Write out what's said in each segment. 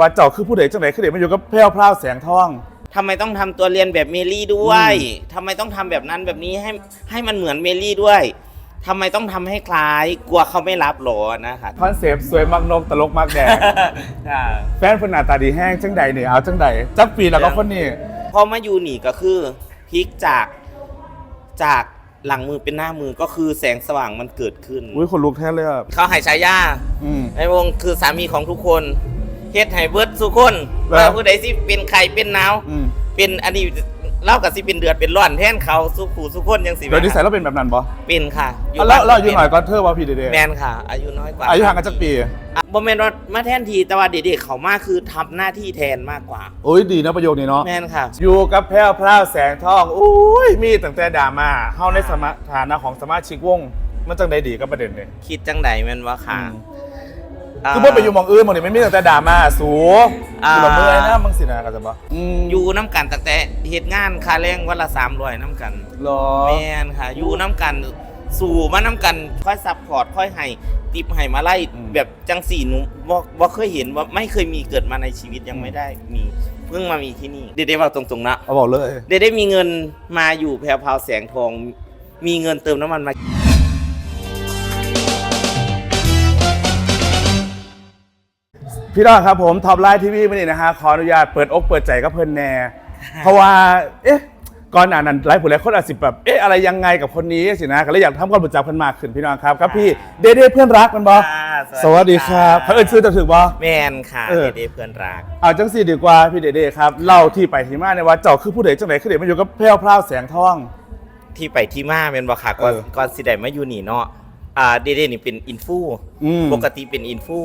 ว่าเจ้าคือผู้ใดจังไหนคือเด็กมาอยู่กับแพรวพราวแสงทอง ทำไมต้องทำตัวเรียนแบบเมลี่ด้วยทำไมต้องทำแบบนั้นแบบนี้ให้ให้มันเหมือนเมลี่ด้วยทำไมต้องทำให้คล้าย กลัวเขาไม่รับหรอนะคะคอนเซปต์สวยมักนกตลกมักแดงแฟนคนหน้าตาดีแห้งจังใดเนี่ยเอาจังใดจักปีแล้วก็คนนี้พอมาอยู่นี่ก็คือพลิกจากจากหลังมือเป็นหน้ามือก็คือแสงสว่างมันเกิดขึ้น อุ้ยคนลุกแท้เลยอะเขาใหายฉายาอืม ในวงคือสามีของทุกคน เฮ็ดให้เบิร์ดสุคนแล้วว่าผู้ใดสิเป็นไข่เป็นหนาวอืมเป็นอันนี้เล่ากับสิเป็นเดือดเป็นร้อนแทนเขาสุขูสุคนยังสิเดี๋ยวนิสัยเราเป็นแบบนั้นปะเป็นค่ะแล้วเราอายุป็หน่อยก็เธอว่าพี่เดเดแมนค่ะ อายุน้อยกว่าอายุห่างกันจักปีอะบ่แมนว่ามาแทนทีแต่ว่าเด็กๆเขามากคือทำหน้าที่แทนมากกว่า โอ้ยดีนะประโยคนี้เนาะ แมนค่ะ อยู่กับแพรวพราวแสงทองอุ้ย มีตั้งแต่ดราม่าเฮาในสมาฐานะของสมาชิกวง มันจังใดดีกับประเด็นเนี่ย คิดจังใดแมนว่าค่ะ คือบ่ไปอยู่หมองอื่นหมองนี่ไม่มีตั้งแต่ดราม่าสูอ่าเราเมื่อยนะมึงสินะก็จะบ่อืมอยู่น้ำกันตั้งแต่เหตุงานค่าแรงวันละสามร้อยน้ำกันเหรอแมนค่ะ อยู่น้ำกันสู่มาน้ำกันค่อยซัพพอร์ตค่อยให้ติปให้มาไล่แบบจังสี่หนูบ่บ่เคยเห็นว่าไม่เคยมีเกิดมาในชีวิตยังไม่ได้มีเพิ่งมามีที่นี่เด็ดๆว่าตรงๆนะ เอาบอกเลยเด็ดได้มีเงินมาอยู่แพรวพราวแสงทอง มีเงินเติมน้ำมันมา พี่น้องครับผมท็อปไลน์ทีวีมื่อนี้นะฮะขออนุญาตเปิดอกเปิดใจกับเพิ่นแน่ เพราะว่าเอ๊ะก่อนหน้านั้นหลายผู้หลายคนอาจสิแบบเอ๊ะอะไรยังไงกับคนนี้สินะก็เลยอยากทำความรู้จักเพิ่นมากขึ้นพี่น้องครับครับพี่เดเดเพื่อนรักมันบออ่าสวัสดีครับเขาเอิญชื่อจะถึงบอ แมนค่ะเออ เด็ดๆเพื่อนรัก เอาจังสี่ดีกว่าพี่เดเดครับเล่าที่ไปที่มาในยว่าเจ้าคือผู้ใดจังไหนคือเด็กมาอยู่กับแพรวพราวแสงทอง ที่ไปที่มาเป็นบ่ค่ะก่อนเออก่อนสิได้มาอยู่นี่เนาะอ่าเด็ดๆนี่เป็นอินฟูอืมปกติเป็นอินฟู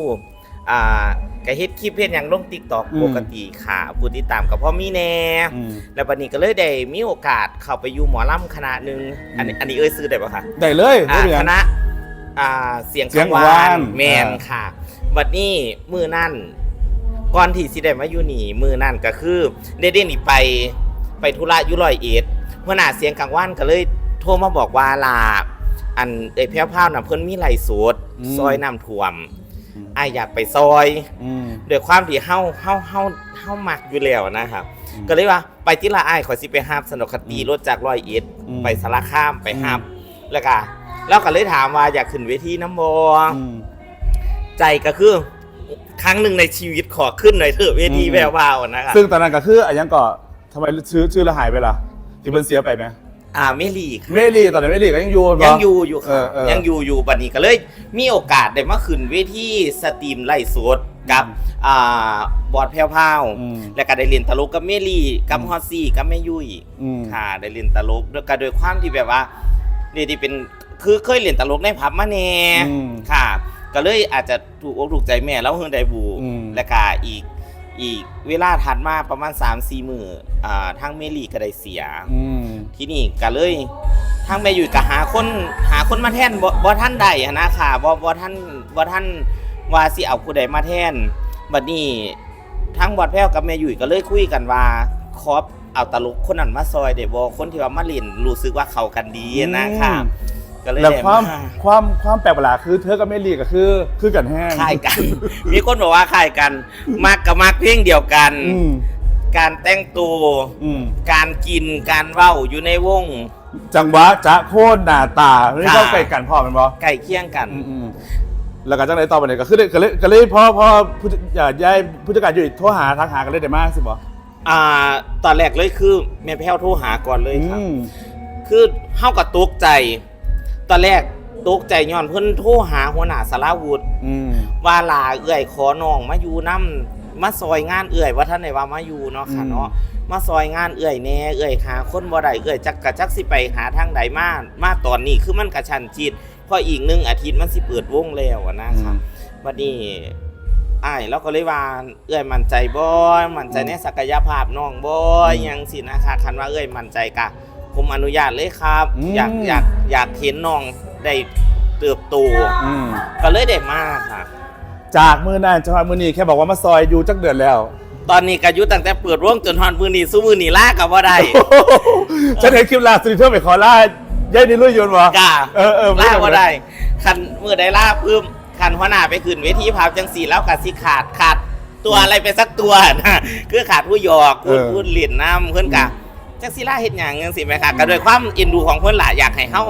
อ่าก็เฮ็ดคลิปเฮ็ดหยังลง TikTok อืม ปกติค่ะผู้ติดตามกับพ่อมีแน่อืม แล้วบัดนี้ก็เลยได้มีโอกาสเข้าไปอยู่หมอลำคณะหนึงอันนี้อันนี้เอ้ยซื้อได้ปะคะ ได้เลยอ่าได้เลยคณะอ่าเสียงเสียงกังวาวานนแมนอ่า ค่ะบัดนี้มือนั่นก่อนที่สิได้มาอยู่นี่มือนั่นก็คือได้ได้นี่ไปไปธุระอยุร้อยเอ็ดหัวหน้าเสียงกังวานก็เลยโทรมาบอกว่าลาอันไอ้แพ้วพราวน่ะเพิ่นมีไหลฟ์สดซอยน้ำท่วม อ้ายอยากไปซอยอืม ด้วยความที่เฮาเฮาเฮาเฮามักอยู่แล้วนะครับ อืมก็เลยว่าไปที่ละอ้ายขอยสิไปหาบสนุกคตีรถจากร้อยเอ็ดอืม ไปสารคามไปหาบอืมแล้วก็แล้วก็เลยถามว่าอยากขึ้นเวทีน้ำบออืม ใจก็คือ ครั้งหนึ่งในชีวิตขอขึ้นหน่อยเถอะเวทีอืม แวววาวนะครับซึ่งตอนนั้นก็คืออะยังก็ทำไมชื่อชื่อละหายไปล่ะที่มันเสียไปไหม อ่าเมลีค่ะ เมลี่ตอนนั้นเมลี่ก็ยังอยู่ปะ ยังอยู่อยู่เอค่ะอเออยังอยู่อยู่บัดนี้ก็เลยมีโอกาสได้มาขึ้นเวทีสตรีมไล่สดกับอ่าบอดแพ้วพราวอืมแล้วก็ได้เรียนตลกกับเมลี่กับอืมฮอสซี่กับแม่ยุ้ยอืม ค่ะได้เรียนตลกด้วยกันโดยความที่แบบว่านี่ที่เป็นคือเคยเรียนตลกในผับมาแน่อืม ค่ะ ก็เลยอาจจะถูกอกถูกใจแม่แล้วเฮืองไดบูอืม และก็อีก อีกเวลาถัดมาประมาณ 3 4มืออ่าทางเมลี่ก็ได้เสีย อืมที่นี่ก็เลยทางแม่อยู่ก็หาคนหาคนมาแทนบ่บ่ท่านใดหั้นนะค่ะบ่บ่ท่านบ่ท่านว่าสิเอาผู้ใดมาแทนบัดนี้ทางบอดแพ้วกับแม่อยู่ก็เลยคุยกันว่าขอเอาตลกคนนั้นมาซอยได้บ่คนที่ว่ามาเล่นรู้สึกว่าเข้ากันดีนะค่ะ ก็เลยแล้วได้ความมาความความแปลกประหลาดคือเธอกับเมลี่ก็คือ คือกันแห้งคล้ายกัน มีคนบอกว่าคล้ายกันมักกับมักเพลงเดียวกัน อืมการแต่งตัว อืมการกินการเว้าอยู่ในวง จังหวะจะโค่นหน้าตานี่ก็ค่ะ ใกล้กันพ่อแมันบ่ใกล้เคียงกัน อืมอืมแล้วก็จังไหนต่อไปเนี่ยก็คือได้ก็เลยก็เลยพอพอผู้อย่าย้ายผู้จัดการอยู่โทรหาทักหากันเลยได้มากสิบ่อ่าตอนแรกเลยคือแม่แพ้วโทรหาก่อนเลยครับ อืม คือเฮากับตกใจ ตอนแรกตกใจย้อนเพิ่นโทรหาหัวหน้าสารวุฒิอืม ว่าลาเอื้อยขอน้องมาอยู่นํมาซอยงานเอื้อยว่าท่านไหนว่ามาอยู่เนาะค่ะอืม เนาะมาซอยงานเอื้อยแหน่เอื้อยหาคนบ่ได้เอื้อยจักกะจักสิไปหาทางใดมามาตอนนี้คือมันกระชันจิตพออีกหนึ่งอาทิตย์มันสิเปิดวงแล้วอะนะค่ะวันนี้อ้ายเราก็เลยว่าเอื้อยมั่นใจบ่มั่นใจในศักยภาพน้องบ่อยังสินะคะคันว่าเอื้อยมั่นใจกะ ผมอนุญาตเลยครับ อืม อยากอยากอยากเห็นน้องได้เติบโตอืมก็เลยได้มาค่ะ จากมือนั้นจนถึงมือนี้แค่บอกว่ามาซอยอยู่จักเดือนแล้ว ตอนนี้ก็อยู่ตั้งแต่เปิดวงจนฮอดมื้อนี้สู้มื้อนี้ลาก็บ่ได้ ฉันเห็นคลิปล่าสุดที่เธอไปขอล่ายายนี่ลุยยนต์วะกล้าเออเออลาบ่ได้คันมื้อใดลาปึ๊บคันหัวหน้าไปขึ้นเวทีภาพจังสี่แล้วก็สิขาดขาดตัวอะไรไปสักตัวนะคือขาดผู้หยอกพูดเออ พูดเลียนน้ำเพื่อนกะ จักศิลาเห็นอย่างจังสิไหมคะก็โดวยความเอ็นดูของเพื่อนหละอยากให้เฮา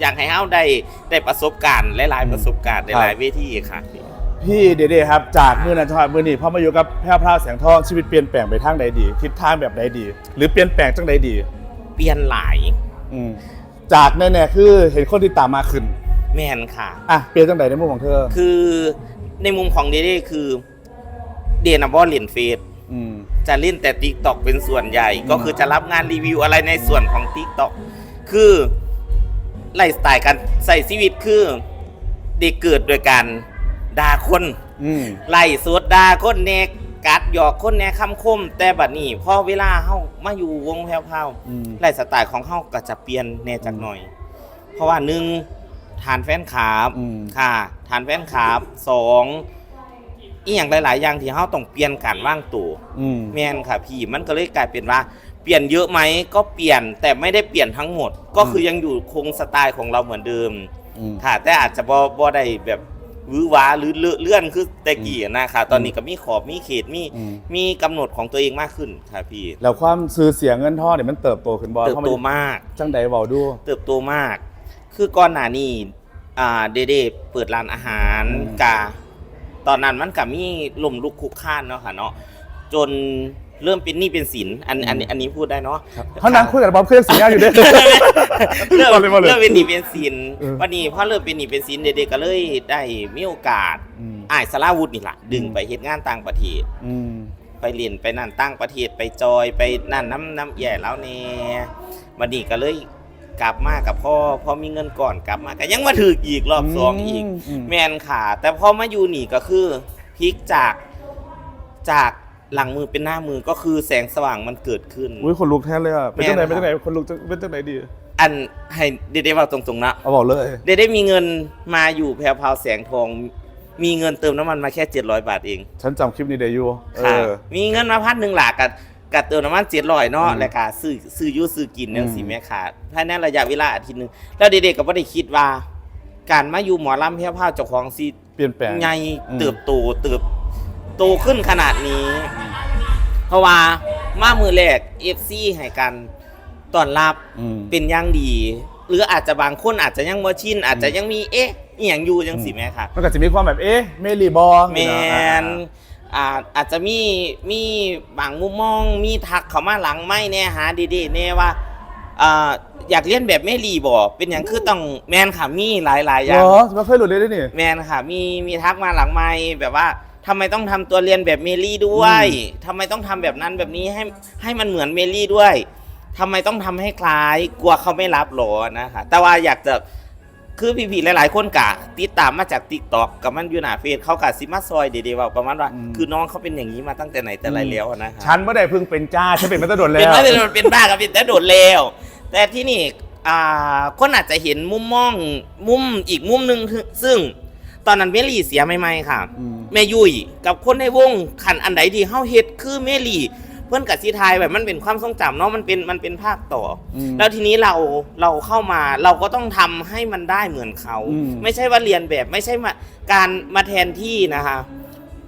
อยากให้เฮาได้ได้ประสบการณ์หลายๆประสบการณ์หลายๆเวทีค่ะ พี่เดเดครับ จากมือนันทอยมือนี่พอมาอยู่กับแพร่วพราวแสงทองชีวิตเปลี่ยนแปลงไปทางใดดี ทิศทางแบบใดดี หรือเปลี่ยนแปลงจังใดดี เปลี่ยนหลายอืมจากแน่ๆคือเห็นคนที่ตามมาขึ้นแมนค่ะอะเปลี่ยนจังใดในมุมของเธอ คือในมุมของเดเด้คือเดนบอลเล่นเฟซอืม จะเล่นแต่ t ิ k t o k เป็นส่วนใหญ่อืมก็คือจะรับงานรีวิวอะไรในส่วนของ t ิ k t o k คือไลฟ์สไตล์การใส่ชีวิตคือเด็กเกิดโดยการด่าคนอืมไล่สวดด่าคนแนกกัดหยอกคนแนคำคม แต่บัดนี้พอเวลาเฮามาอยู่วงแผ่วอืมๆไลฟ์สไตล์ของเฮาก็จะเปลี่ยนแน่จักหน่อย เพราะว่าหนึ่งฐานแฟนคลับ อืม ค่ะฐานแฟนคลับสอง อีอย่างหลาย ๆ อย่างที่เฮาต้องเปลี่ยนการว่างตัวอืม แม่นค่ะพี่มันก็เลยกลายเป็นว่า เปลี่ยนเยอะไหมก็เปลี่ยนแต่ไม่ได้เปลี่ยนทั้งหมด ก็คือยังอยู่คงสไตล์ของเราเหมือนเดิม อืม ค่ะแต่อาจจะบ่บ่ได้แบบหวือหวาหรือเลอะเลื่อนคือแต่กี้อะนะคะตอนนี้ก็มีขอบมีเขตมีอืม มีกำหนดของตัวเองมากขึ้นค่ะพี่แล้วความซื้อเสียงเงินทองเนี่ยมันเติบโตขึ้นบ่เติบพอโตนมาก จังใดเบาดู เติบโตมาก คือก่อนหน้านี้อ่าเดเดเปิดร้านอาหารอืม กา ตอนนั้นมันก็มีลมลุกคุกค้านเนาะค่ะเนาะจนเริ่มเป็นหนี้เป็นสินอันอันอันนี้พูดได้เนาะเขานั่งคุยกับบอมเครื่องเสียงอยู่เด้เริ่มมาเลยมาเลยเริ่มเป็นหนี้เป็นสินเออวันนี้พอเริ่มเป็นหนี้เป็นสินเด็กๆก็เลยได้มีโอกาสอืมอ้ายสลาวุธนี่ล่ะดึงอืมไปเฮ็ดงานต่างประเทศอืมไปเรียนไปนั่นตั้งประเทศไปจอยไปนั่นน้ำน้ำแย่แล้วเนี่ยวันนี้ก็เลย กลับมากับพ่อพอมีเงินก่อนกลับมาก็ยังมาถืออีกรอบสองอีก มแมนค่ะ แต่พอมาอยู่นี่ก็คือพลิกจากจากหลังมือเป็นหน้ามือก็คือแสงสว่างมันเกิดขึ้น อุ้ยคนลุกแทนเลยอะเป็นจังไหนแม่เป็นนจัครับงไหนคนลุกจังเป็นจังไหนดีอันให้เดเดว่าตรงๆนะเอาบอกเลย เดเดมีเงินมาอยู่แพรวพราวแสงทอง มีเงินเติมน้ำมันมาแค่ 700 บาทเองฉันจำคลิปนี้ได้อยู่เอค่ะอ มีเงินมาพันหนึ่งหลักกับ กับเติมน้ำมันเจ็ดร้อยเนาะอืมแล้วก็ซื้อซื้ออยูซื้อกินเนี่ยอืมสิแม่ขาดภายในระยะเวลาอาทิตย์หนึงแล้วเด็กๆก็ไม่ได้คิดว่า การมาอยู่หมอลำเพียพาวเจ้าของซีเปลี่ยนแปลง ใหญ่อืม เติบโตเติบโตขึ้นขนาดนี้ เพราะว่ามามือแรกเอฟซีให้กันต้อนรับ อืม เป็นอย่างดี หรืออาจจะบางคนอาจจะยังบ่ชินอาจจะยังมีเอ๊ะอหย่างอยู่จังสิแม่ค่ะ มันก็จะมีความแบบเอ๊ะเมลีบอแมน อ่าอาจจะมีมีบางมุมมอง มีทักเขามาหลังไม่แน่หาดีๆแน่ว่าอ่าอยากเรียนแบบแม่ลีบ่เป็นอย่างคือต้องแมนค่ะมีหลายหลายๆอเหรย่างอมันเคยหลุดเลยด้วยนี่ แมนค่ะมีมีทักมาหลังไม่แบบว่าทำไมต้องทำตัวเรียนแบบเมลี่ด้วยอืมทำไมต้องทำแบบนั้นแบบนี้ให้ให้มันเหมือนเมลี่ด้วยทำไมต้องทำให้คล้ายกลัวเขาไม่รับหรอนะคะแต่ว่าอยากจะ คือพี่ๆหลายๆคนกะติดตามมาจากติ๊กต็อกกับมันอยู่หน้าเฟซเขากะซิมาซอยเดีๆว่าประมาณว่าคือน้องเขาเป็นอย่างนี้มาตั้งแต่ไหนแต่ไรแล้วอะนะคะฉันไม่ได้เพิ่งเป็นจ้าฉันเป็นมาตั้งแต่โดนแล้เป็นวว่าเป็นเป็นบ้ากับเป็นแต่โดดแล้วแต่ที่นี่อ่าคนอาจจะเห็นมุมมองมุมอีกมุมหนึ่งคือซึ่ง ตอนนั้นเมลี่เสียใหม่ๆค่ะ อืม แม่ยุยกับคนในวงขันอันใดที่เฮาเฮ็ดคือเมลี่ เพื่อนกับซีทายแบบมันเป็นความทรงจำเนาะมันเป็นมันเป็นภาคต่ออมแล้วทีนี้เราเราเข้ามาเราก็ต้องทำให้มันได้เหมือนเขา อืม ไม่ใช่ว่าเรียนแบบไม่ใช่มาการมาแทนที่นะคะ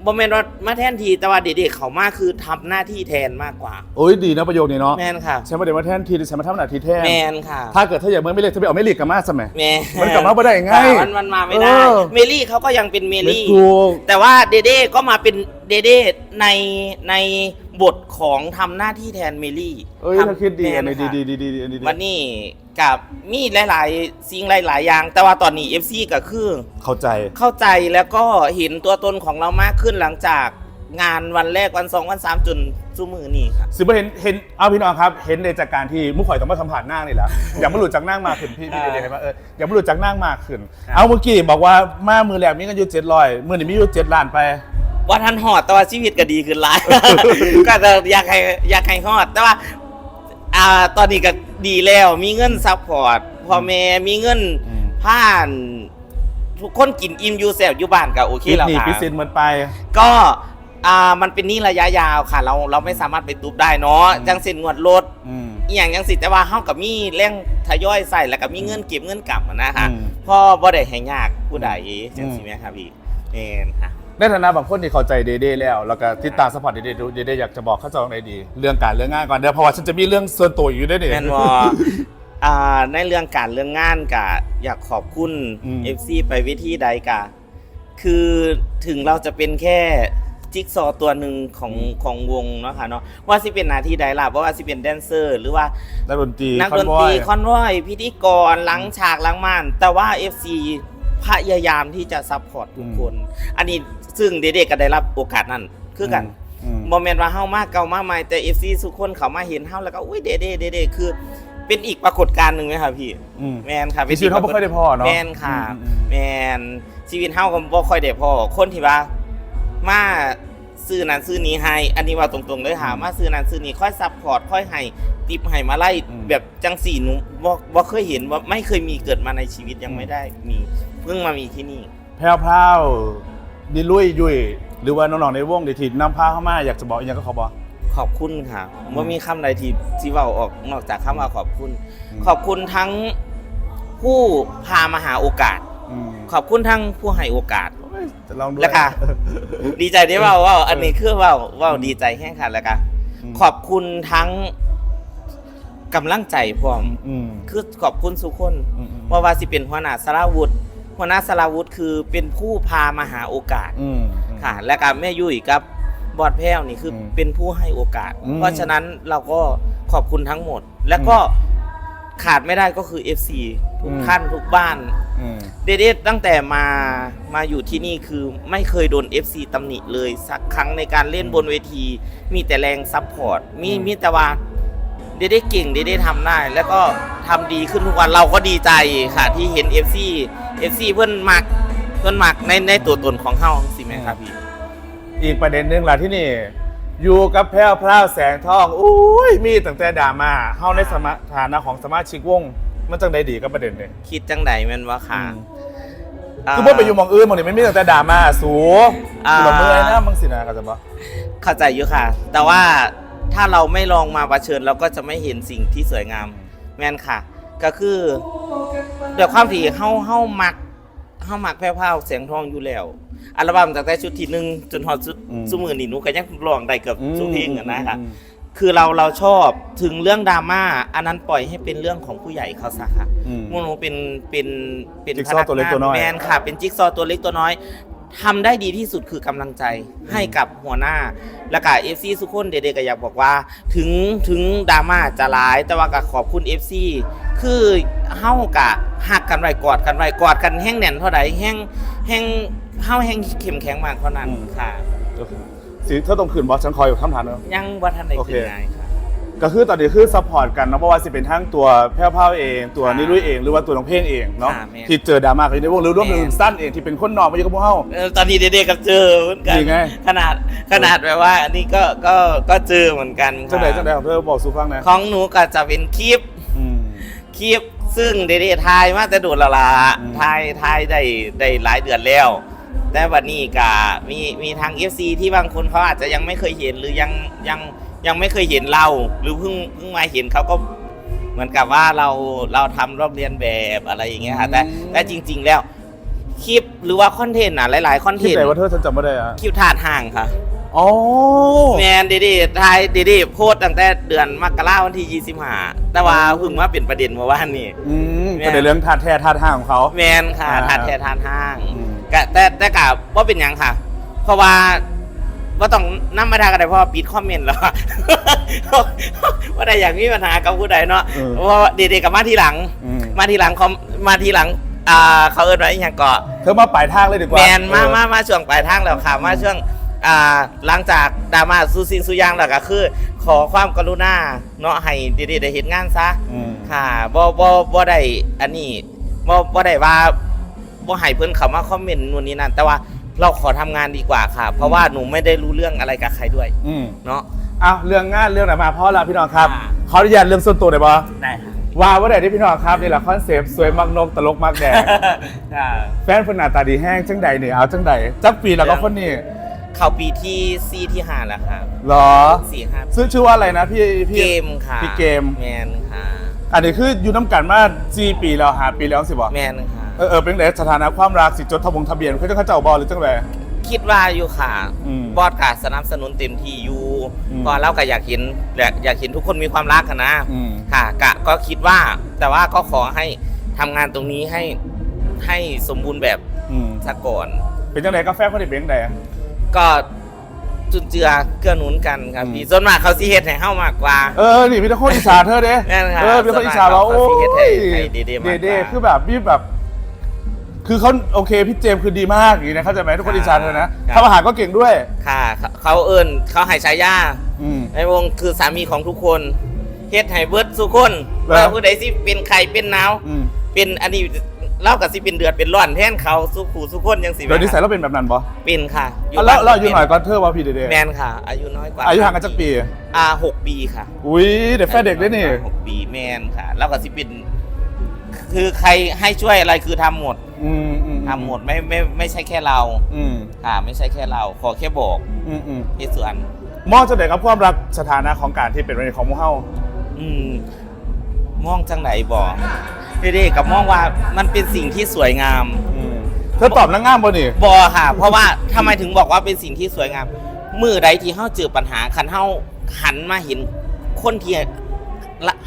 บ่แม่นว่ามาแทนที่แต่ว่าเด็กๆเขามากคือทำหน้าที่แทนมากกว่า โอ้ยดีนะประโยคนี้เนาะแมนค่ะ ฉันไม่ได้มาแทนทีฉันมาทำหน้าที่แทนแมนค่ะถ้าเกิดถ้าอยากเมื่อไม่เรียกเธอไปเอาไม่เรียกกันมาสมัย แมนมันกลับมาบ่ได้ไงค่ะมันมันมาไม่ได้ เออ เมลี่เขาก็ยังเป็นเมลี่ ถูก แต่ว่าเดเด้ก็มาเป็นเดเด้ในใน บทของทำหน้าที่แทนเมลี่เอ้ยทำถ้าคิดดีอันนี้แมดีค่ะดีดีดีดีอันนี้ดีวันนี้กับมีหลาย ๆ สิ่งหลาย ๆ อย่าง แต่ว่าตอนนี้ FC ก็คือ เข้าใจ เข้าใจแล้วก็เห็นตัวตนของเรามากขึ้นหลังจากงานวันแรกวันสองวันสามจนสู้มือนี่ค่ะ สิบ่เห็นเห็นเอาพี่น้องครับเห็นในจากการที่มุขข่อยต้องมาสัมผัสนางนี่แหละ อยากมาหลุดจากนางมากขึ้นพี่พี่อ่าเดชเห็นไหมเอออยากมาหลุดจากนางมากขึ้น ครับ เอาเมื่อกี้บอกว่ามามือแรกมีเงินอยู่เจ็ดร้อยมือนี่มีอยู่เจ็ดล้านไป ว่าทันหอดแต่ว่าชีวิตก็ดีขึ้นหลาย ก็จะอยากให้อยากให้หอด แต่ว่าอ่าตอนนี้ก็ดีแล้วมีเงินซัพพอร์ตพ่อแม่มีเงินอืมผ่าน ทุกคนกินอิ่มอยู่แสบอยู่บ้านก็โอเคคิดแล้วหนีค่ะ พิเศษเหมือนไป ก็อ่ามันเป็นหนี้ระยะยาวค่ะ เราเราไม่สามารถไปตุบได้เนาะอืม จังเส้นงวดรถอืม อหย่างยังสิแต่ว่าเฮากับมีแรงทยอยใส่แล้วก็มีเงินเก็บเงินกลับอะนะคะอืม พ่อบ่ได้ให้ยากผู้ใดจังสิอืมแม่ครับพี่แม่นค่ะ ในฐานะบางคนที่เข้าใจเดเด้แล้ว แล้วก็ติดตามสปอร์ตเดเด้ดูเดเด้อยากจะบอกเขาจะเอาไหนดี เรื่องการเรื่องงานก่อนเดี๋ยวเพราะว่าฉันจะมีเรื่องส่วนตัวอยู่ด้วยนี่แมนวออ่าในเรื่องการเรื่องงานกะอยากขอบคุณอืม FC ไปวิธีใดกะ คือถึงเราจะเป็นแค่จิ๊กซอว์ตัวหนึ่งของของวงเนาะค่ะเนาะว่าสิเป็นหนาที่ใดล่ะเพราะว่าสิเป็นแดนเซอร์ หรือว่า นักดนตรีนักคอดนนวตอรียคอนวอยพิธีกรหลังฉากหลังม่าน แต่ว่า FC พยายามที่จะซัพพอร์ตทุกคน อันนี้ซึ่งเด็กๆก็ได้รับโอกาสนั้นคือกันอืมโมเมนต์ว่าเฮามากเก่ามากใหม่แต่ FC ทุกคนเขามาเห็นเฮาแล้วก็อุ้ยเด็ดๆเด็ดๆคือ เป็นอีกปรากฏการณ์หนึ่งไหมครับพี่อืมแมนค่ะในชีวิตเขาไม่ค่อยได้พอเนาะแมนค่ะอืมอืมแมนชีวิตเฮาก็บ่ค่อยได้พอคนที่ว่ามา ซื้อนั้นซื้อนี้ให้ อันนี้ว่าตรงๆเลยค่ะมาซื้อนั้นซื้อนี้ค่อยซัพพอร์ตค่อยให้ติปให้มาไล่แบบจังสี่หนูบ่บ่เคยเห็นว่าไม่เคยมีเกิดมาในชีวิตยังไม่ได้มีเพิ่งมามีที่นี่ แพรวพราวดิลุยยุยหรือว่าน้องๆในวงดีทีนำพาเข้ามาอยากจะบอกอีกอย่างก็ขอบอก ขอบคุณค่ะว่ามีคำใดที่ที่เว้าออกนอกจากคำว่าขอบคุณ อืม ขอบคุณทั้งผู้พามาหาโอกาส อืม ขอบคุณทั้งผู้ให้โอกาสเอ้ยจะ ลองด้วยแล้วค่ะ ดีใจได้เว่าเว่าอันนี้คือเว่าเว่าดีใจแห้งค่ะแล้วก็มขอบคุณทั้งกำลังใจพร้อมอืมคือขอบคุณทุกคนอืมอืมว่าว่าสิเป็นหัวหน้าสราวุธหัวหน้าสราวุธคือเป็นผู้พามาหาโอกาสอืมอืมค่ะ และก็แม่ยุ้ยกับบอดแพ้วนี่คืออมเป็นผู้ให้โอกาสอืมเพราะฉะนั้นเราก็ขอบคุณทั้งหมด แล้วก็ ขาดไม่ได้ก็คือ FC ทุกท่านทุกบ้าน อืมเดเดตั้งแต่มามาอยู่ที่นี่คือไม่เคยโดน FC ตำหนิเลยสักครั้งในการเล่นบนเวที มีแต่แรงซัพพอร์ตมีอืมมีแต่ว่าเดเดเก่งเดเดทำได้ แล้วก็ทำดีขึ้นทุกวันเราก็ดีใจค่ะ ที่เห็น FC FC เพื่อนมักเพื่อนมักในในตัวตนของเฮาสิแม่ครับพี่ อีกประเด็นหนึ่งล่ะที่นี่ อยู่กับแพรวพราวแสงทองอุ้ยมีตั้งแต่ดราม่าเฮาในสมาฐานะของสมาชิกวง มันจังได้ดีกับประเด็นเลยคิดจังใดแม่นว่าค่ะอืมคือบ่ไปอยู่หมองอื่นหมองนี่มันมีตั้งแต่ดราม่าสูอ่าเราเมื่อยนะมึงสินะก็จะบอกเข้าใจอยู่ค่ะ แต่ว่าถ้าเราไม่ลองมาประชิญเราก็จะไม่เห็นสิ่งที่สวยงาม แม่นค่ะ ก็คือด้วยความที่เฮาเฮามักเฮามักแพร่วๆเสียงทองอยู่แล้ว อัลบั้มตั้งแต่ชุดที่หนึ่งจนฮอดชุดอืมซุมือนี่หนูก็ยังร้องได้เกือบอืมทุกเพลงอะนะคะอืมคือเราเราชอบถึงเรื่องดราม่าอันนั้นปล่อยให้เป็นเรื่องของผู้ใหญ่เขาซะค่ะอืมหมูหนูเป็นเป็นเป็นจิ๊กซอว์ตัวเล็กตัวน้อย แมนค่ะ เป็นจิ๊กซอว์ตัวเล็กตัวน้อยทำได้ดีที่สุดคือกำลังใจให้กับหัวหน้า แล้วก็เอฟซีสุกคนเด็กๆก็อยากบอกว่า ถึงถึงดราม่าจะร้าย แต่ว่าก็ขอบคุณเอฟซีคือเฮากะหักกันไว้กอดกันไว้กอดกันแห้งแน่นเท่าใดแห้งแห้ง เฮาแห้งเข้มแข็งมากเท่านั้นค่ะก็คือสิเธอต้องขืนบอสฉันคอยอยู่คำถามเนอะ ยังบ่ทันได้โอเค ขึ้นไงายค่ะ ก็คือตอนนี้คือซัพพอร์ตกันเนาะเพราะว่าสิเป็นทั้งตัวแพร่วพราวเอง ตัวค่ะนิรุยเองหรือว่าตัวน้องเพลงเองเนาะค่ะแม่นที่เจอดราม่ากันอยู่ในวงหรือรวมถึงแม่นสั้นเองที่เป็นคนนอกมาอยู่กับพวกเฮา เออตอนนี้เด็กๆก็เจอเหมือนกันดีไง ขนาดขนาดแบบว่า อันนี้ก็ก็ก็เจอเหมือนกันค่ะจังใดจังใดของเธอบอกสู่ฟังหนะของหนูก็จะเป็นคลิป อืม คลิปซึ่งเดเดทายมาแต่โดูละละอืม ทายทายได้ได้หลายเดือนแล้ว แต่วันนี้ก็มีมีทาง FC ที่บางคนเขาอาจจะยังไม่เคยเห็นหรือยังยังยังไม่เคยเห็นเรา หรือเพิ่งเพิ่งมาเห็นเขาก็เหมือนกับว่าเราเราทำรอบเรียนแบบอะไรอย่างเงี้ยค่ะแต่แต่จริง ๆ แล้วคลิปหรือว่าคอนเทนต์อะหลายๆคอนเทที่นไหนต์ว่าเธอฉันจำไม่ได้อะคลิปถาดห่างค่ะ อ๋อแมนเดดีทายเดดีโพสต์ตั้งแต่เดือนมกราวันที่25แต่ว่าเพิ่งมาเป็นประเด็นเมื่อวานนี้ อืมแม่ ก็ในเรื่องทาดแท้ทาดห้างของเขา แมนค่ะอ่าทานแททานห้าง อืม กะแต่แต่กะว่าเป็นหยังค่ะ เพราะว่าว่าต้องนั่มาทากันได้เพราะว่าปิดคอมเมนต์แล้วว่าได้อย่างมีปัญหากับผู้ใดเนาะเออ เพราะว่าเด็กๆกับมาทีหลัง อืมมาทีหลังคอมมาทีหลังอ่าเขาเอิ้นไว้อหย่างเกาะ เธอมาปลายทางเลยดีกว่าแมนมาเออมามาช่วงปลายทางแล้วค่ะ มาช่วงอ่าหลังจากดราม่าสู้ซิงสู้ยางแล้วก็คือ ขอความกรุณาเนาะให้เด็กๆได้เห็นงานซะ อืม ค่ะบ่บ่บ่ได้อันนี้บ่บ่ได้ว่า บ่ให้เพิ่นเข้ามาคอมเมนต์นู่นนี่นั่นแต่ว่าเราขอทำงานดีกว่าค่ะ เพราะว่าหนูไม่ได้รู้เรื่องอะไรกับใครด้วยอืมเนาะ อ้าวเรื่องงานเรื่องไหนมาเพราะเราพี่น้องครับอ่า ขออนุญาตเรื่องส่วนตัวได้ปะได้ค่ะ ว่าว่าไหนที่พี่น้องครับนี่แหละคอนเซปต์สวยมักนกตลกมักแดงค่ะแฟนคนหน้าตาดีแห้งจังใดเนี่ยเอาจังใดจักปีแล้วก็คนนี้เข้าปีที่4ที่5แล้วค่ะเหรอ4 5ชื่อชื่อว่าอะไรนะพี่พี่ เกมค่ะพี่เกม แมนค่ะ อันนี้คืออยู่น้ำกันมาจีปีแล้วหาปีแล้วสิบ่แมนค่ะ เออเออเป็นไงสถานะความรักสิจดทะบงทะเบียนเขาจะเขาเจ้าบอลหรือจังไร คิดว่าอยู่ค่ะ อืมบอสกาสนับสนุนเต็มที่อยู่อืมเพอเราก็อยากเห็นอยากอยากเห็นทุกคนมีความรักกันนะ อืม ค่ะกะก็คิดว่าแต่ว่าก็ขอให้ทำงานตรงนี้ให้ให้สมบูรณ์แบบอืมซะก่อน เป็นจังไดกาแฟคนนี้เป็นจังไดอะก็จุนเจือเกื้อหนุนกันครับอืม พี่ส่วนมากเขาสิเฮ็ดให้เฮามากกว่า เออ นี่มีแต่คนอิจฉาเธอเด้แน่นอนครับเออมีคนอิจฉาเราสโอ้มัยยก่อนเขาสิเฮ็ดให้ให้เดเดมากกว่า เดคือแบบพี่แบบ คือเขาโอเคพี่เจมส์คือดีมากอย่างนี้นะเข้าใจไหมทุกคนอิจฉาเธอนะทำอาหารก็เก่งด้วย ค่ะเขาเขาเอิ้นเขาให้ฉายาอืม ในวงคือสามีของทุกคนเฮ็ดให้เบิดสุคนแล้วว่าผู้ใดสิเป็นไข่เป็นหนาวอืมเป็นอันนี้เล่ากับสิเป็นเดือดเป็นร้อนแทนเขาสุขูสุคนยังสิเดี๋ยวนิสัยเราเป็นแบบนั้นปะเป็นค่ะอะแล้วเราอายุหน่อยก็เธอว่าพี่เดเดแมนค่ะ อายุน้อยกว่าอายุห่างกันจักปี อ่าหกปีค่ะอุ้ยเด็กแฟนเด็กด้วยนี่ หกปีแมนค่ะแล้วก็สิเป็น คือใครให้ช่วยอะไรคือทำหมดอืมอืมทำหมดไม่ไม่ไม่ใช่แค่เราอืมค่ะไม่ใช่แค่เราขอแค่บอกอืมอืมที่ส่วน มองจังไดกับความรักสถานะของการที่เป็นวันนี้ของหมูเฮา อืมมองจังไหนบอกเด็กๆกับมองว่ามันเป็นสิ่งที่สวยงาม อืมเธอตอบนางงามบ่นี่บอค่ะ เพราะว่าทำไมถึงบอกว่าเป็นสิ่งที่สวยงาม มือใดที่เฮาเจอปัญหาคันเฮาหันมาเห็นคนที่ละ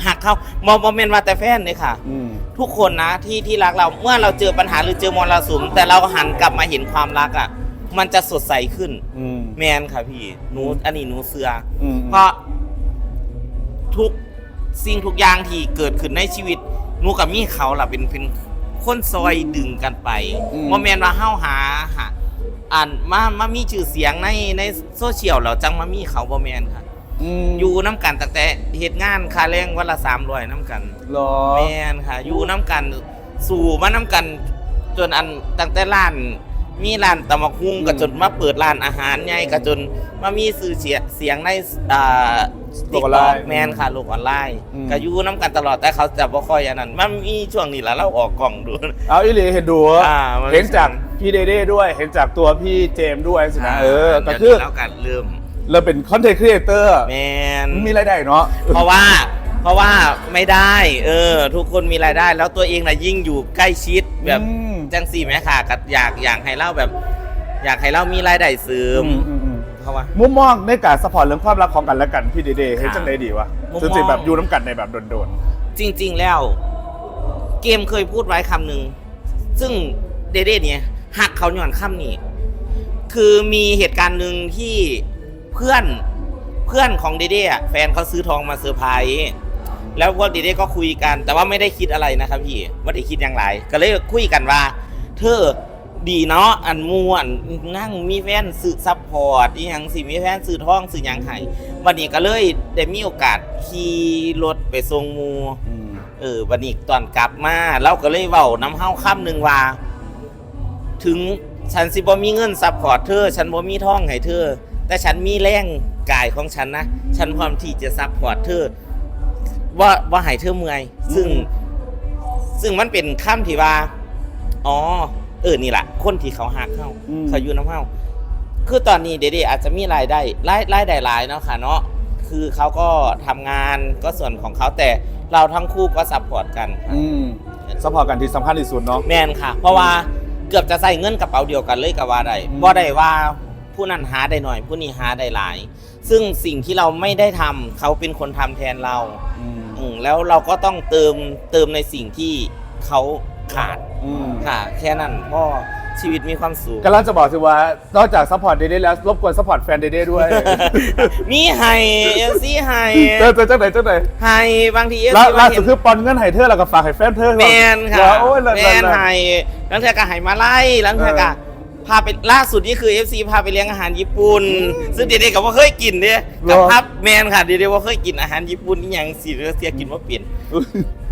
หักเขามองโมเมนต์มาแต่แฟนเลยค่ะ อืม ทุกคนนะที่ที่รักเราเมื่อเราเจอปัญหาหรือเจอมรสุม แต่เราหันกลับมาเห็นความรักอะ มันจะสดใสขึ้น อืม แมนค่ะพี่หนูอันนี้หนูเสืออืมเพราะทุกสิ่งทุกอย่างที่เกิดขึ้นในชีวิตหนูกับมี่เขาล่ะเป็นเป็นคนซอยดึงกันไปโมเมนต์ว่าเฮาหาหาอ่านมามามีชื่อเสียงในในโซเชียลแล้วจังมามีเขาบ่แมนค่ะ อืมอยู่น้ำกันตั้งแต่เหตุงานค่าแรงวันละสามร้อยน้ำกันเหรอแมนค่ะ อยู่น้ำกันสู่มาน้ำกัน จนอันตั้งแต่ร้าน มีร้านตำบักหุ่งก็จนมาเปิดร้านอาหารใหญ่ก็จนมามีสื่อเสียเสียงในอ่าโลกออนไลน์แมนค่ะโลกออนไลน์อืม ก็อยู่น้ำกันตลอดแต่เขาจะบ่ค่อยอันนั้นมันมีช่วงนี้แหละเราออกกล่องดู เอาอีหลีเห็นดูอ่ามัน เห็นจากพี่เดเด้ด้วย เห็นจากตัวพี่เจมส์ด้วยสินะเออก็เดี๋ยวคือนี้แล้วกันเริ่ม เราเป็นคอนเทนต์ครีเอเตอร์แมนมีรายได้เนาะเพราะว่า เพราะว่าไม่ได้ เออ ทุกคนมีรายได้ แล้วตัวเองนะยิ่งอยู่ใกล้ชิดแบบอืมจังสี่แม่ค่ะก็อยากอยากให้เล่าแบบ อยากให้เล่ามีรายได้เสริมอืมอืมอืมเพราะว่ามุมมองในการสปอร์ตเรื่องความรักของกันและกันพี่เดเด้เห็นจังไดดีวะมุมมองซึ่งสิแบบอยู่น้ำกันในแบบโดนจริง ๆ แล้ว เกมเคยพูดไว้คำหนึ่งซึ่งเดเด้เนี่ยหักเขาหย่อนคำนี้คือมีเหตุการณ์หนึ่งที่ เพื่อนเพื่อนของเดเด้อะแฟนเขาซื้อทองมาเซอร์ไพรส์แล้วพวกเดเด้ก็คุยกัน แต่ว่าไม่ได้คิดอะไรนะครับพี่ไม่ได้คิดอย่างไร ก็เลยคุยกันว่า เธอดีเนาะอันมวนนั่งมีแฟนซื้อซัพพอร์ตอีหยังสิมีแฟนซื้อทองซื้อหยังให้วันนี้ก็เลยได้มีโอกาสขี่รถไปส่งหมูๆอืมเออวันนี้ตอนกลับมาเราก็เลยเว้าน้ำเฮาคำหนึ่งว่า ถึงฉันสิบ่มีเงินซัพพอร์ตเธอ ฉันบ่มีท่องให้เธอ แต่ฉันมีแรงกายของฉันนะ ฉันพร้อมที่จะซัพพอร์ตเธอว่าว่าให้เธอเมื่อยซึ่ง ซึ่งมันเป็นคำที่ว่า อ๋อ เออนี่แหละคนที่เขาหักเข้าอืม เขาอยู่น้ำเข้าคือตอนนี้เด็กๆอาจจะมีรายได้รายรายได้หลายเนาะค่ะเนาะคือเขาก็ทำงานก็ส่วนของเขาแต่เราทั้งคู่ก็ซัพพอร์ตกันค่ะ อืมสปอร์ตกันที่สำคัญที่สุดเนาะ แมนค่ะ เพราะว่าเกือบจะใส่เงินกระเป๋าเดียวกันเลยกับว่าได้อืม บ่ได้ว่า ผู้นั้นหาได้หน่อย ผู้นี้หาได้หลาย ซึ่งสิ่งที่เราไม่ได้ทำเขาเป็นคนทำแทนเราอืมอืมแล้วเราก็ต้องเติมเติมในสิ่งที่เขาขาดอืมค่ะ แค่นั้นก็ชีวิตมีความสุข กำลังจะบอกสิว่านอกจากซัพพอร์ตเดเด้แล้วรบกวนซัพพอร์ตแฟนเดเด้ด้วย มีไฮเอลซี่ไฮเจอเจอจังไหนจังไหนไฮบางทีเอลล่าซี่ล่าเห็สุดนคือปอนเงินให้เธอแล้วก็ฝากให้แฟนเธอแมนค่ะว่าโอ้ยเลิศแมเลิศนเลิศไฮแล้วเธอก็ไฮมาไล่แล้วเธอก็เออ พาไปล่าสุดนี่คือ FC พาไปเลี้ยงอาหารญี่ปุ่น ซึ่งเด็กๆกับว่าเคยกินเนี่ยหรอกับพับแมนค่ะเด็กๆว่าเคยกินอาหารญี่ปุ่นอหย่างสิเรือเสียกินว่าเปลี่ยน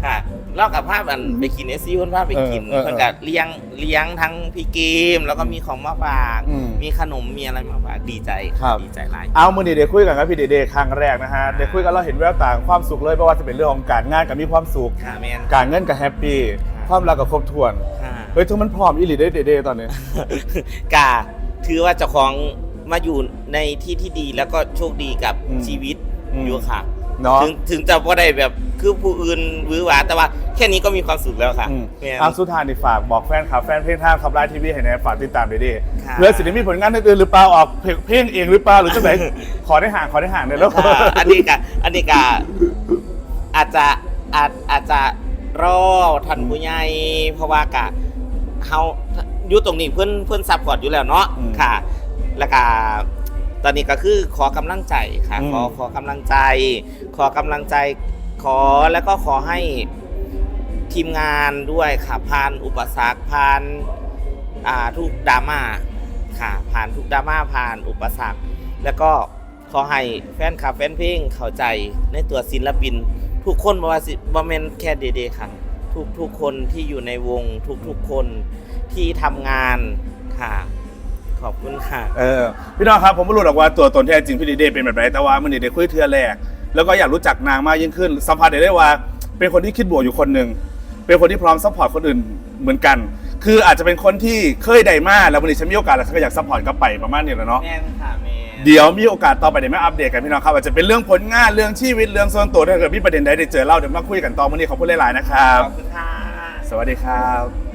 ค่ะเล่ากับภาพอันไปกินเอซีคนพาไปกินเออเออเพื่อนก็เลี้ยงเลี้ยงทั้งพี่เกม แล้วก็มีของมาฝากอืมมีขนมมีอะไรมาฝากดีใจครับดีใจหลายเอามือนี้เดี๋ยวคุยกันกับพี่เดเดครั้งแรกนะฮะเดี๋ยวคุยกันเราเห็นแววตาของความสุขเลยไม่ว่าจะเป็นเรื่องของการงานกับมีความสุขค่ะแมนการเงินกับแฮปปี้ครับความรักกับครบถ้วนค่ะ เฮ้ยทุกมันพร้อมอีหลีได้เดเดตอนนี้ กาถือว่าเจ้าของมาอยู่ในที่ที่ดีแล้วก็โชคดีกับอืมชีวิตอืมอยู่ค่ะเนาะ ถึงถึงจะบ่ได้แบบคือผู้อื่นหวือหวาแต่ว่าแค่นี้ก็มีความสุขแล้วค่ะอืมแม่นอาสุดท้ายนี่ฝากบอกแฟนคลับแฟนเพลงทางขับไลน์ทีวีให้แน่ฝากติดตามด้วยดิค่ะ เพื่อสิได้มีผลงานอื่นๆหรือเปล่าออกเพลงเพลงเองหรือเปล่าหรือจะไหน ขอได้ห่างขอได้ห่างได้แล้วค่ะอันนี้กะอันนี้กะอาจจะอาจอาจจะรอทันผู้ใหญ่เพราะว่ากะ เฮาอยู่ตรงนี้เพื่อนเพื่อนซัพพอร์ตอยู่แล้วเนาะอืมค่ะ แล้วก็ตอนนี้ก็คือขอกำลังใจค่ะอืมขอขอกำลังใจ ขอกำลังใจขอแล้วก็ขอให้ทีมงานด้วยค่ะผ่านอุปสรรคผ่านอ่าทุกดราม่าค่ะ ผ่านทุกดราม่าผ่านอุปสรรค แล้วก็ขอให้แฟนคลับแฟนเพลงเข้าใจในตัวศิลปิน ทุกคนบ่ว่าสิบ่แม่นแค่เดๆค่ะ ทุกทุกคนที่อยู่ในวง ทุกทุกคนที่ทำงานค่ะ ขอบคุณค่ะ เออพี่น้องครับผมไม่รู้หรอกว่าตัวตนที่แท้จริงพี่ดีเดย์เป็นแบบไหนแต่ว่ามันดีเดย์คุยเทือแรกแล้วก็อยากรู้จักนางมากยิ่งขึ้น สัมผัสได้ได้ว่า เป็นคนที่คิดบวกอยู่คนหนึ่งเป็นคนที่พร้อมซัพพอร์ตคนอื่นเหมือนกัน คืออาจจะเป็นคนที่เคยได้มากแล้ววันนี้ฉันมีโอกาสแล้วฉันก็อยากซัพพอร์ตกลับไปประมาณนี้แหละเนาะ แม่นค่ะแม่น เดี๋ยวมีโอกาสต่อไปเดี๋ยวมาอัปเดตกันพี่น้องครับอาจจะเป็นเรื่องผลงานเรื่องชีวิตเรื่องส่วนตัวถ้าเกิดมีประเด็นใดได้เจอเล่าเดี๋ยวมาคุยกันต่อวันนี้ขอบคุณหลายๆนะครับ ขอบคุณค่ะ สวัสดีครับ